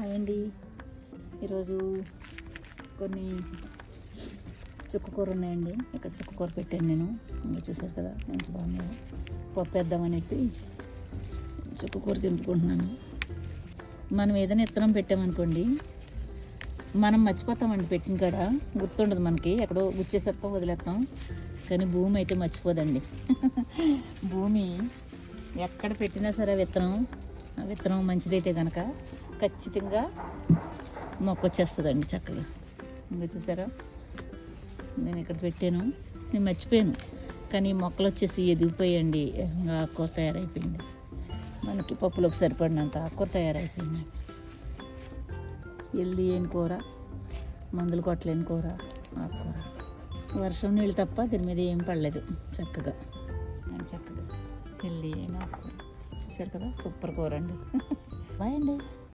Hi అండి. ఈరోజు కొన్ని చుక్కకూర ఉన్నాయండి. ఇక్కడ చుక్కకూర పెట్టాను నేను. ఇంకా చూసారు కదా ఎంత బాగున్నాయో. పప్పు వేద్దామనేసి చుక్క కూర తింపుకుంటున్నాను. మనం ఏదైనా ఇత్తనం పెట్టామనుకోండి మనం మర్చిపోతామండి పెట్టిన కాడ. గుర్తుండదు మనకి. ఎక్కడో గుచ్చేసేస్తాం వదిలేస్తాం కానీ భూమి అయితే మర్చిపోదండి. భూమి ఎక్కడ పెట్టినా సరే విత్తనం విత్తనం మంచిదైతే కనుక ఖచ్చితంగా మొక్క వచ్చేస్తుందండి చక్కగా. ఇంకా చూసారా? నేను ఇక్కడ పెట్టాను. నేను మర్చిపోయాను. కానీ మొక్కలు వచ్చేసి ఎదిగిపోయండి. ఇంకా ఆకుకూర తయారైపోయింది. మనకి పప్పులోకి సరిపడినంత ఆకుకూర తయారైపోయింది. ఎల్లి ఏం కూర? మందులు కొట్టలేని కూర ఆకుకూర. వర్షం నీళ్ళు తప్ప దీని మీద ఏం పడలేదు. చక్కగా. చక్కగా. ఎల్లి అయిన ఆకుకూర? చూసారు కదా? సూపర్ కూర అండి. బాయ్ అండి.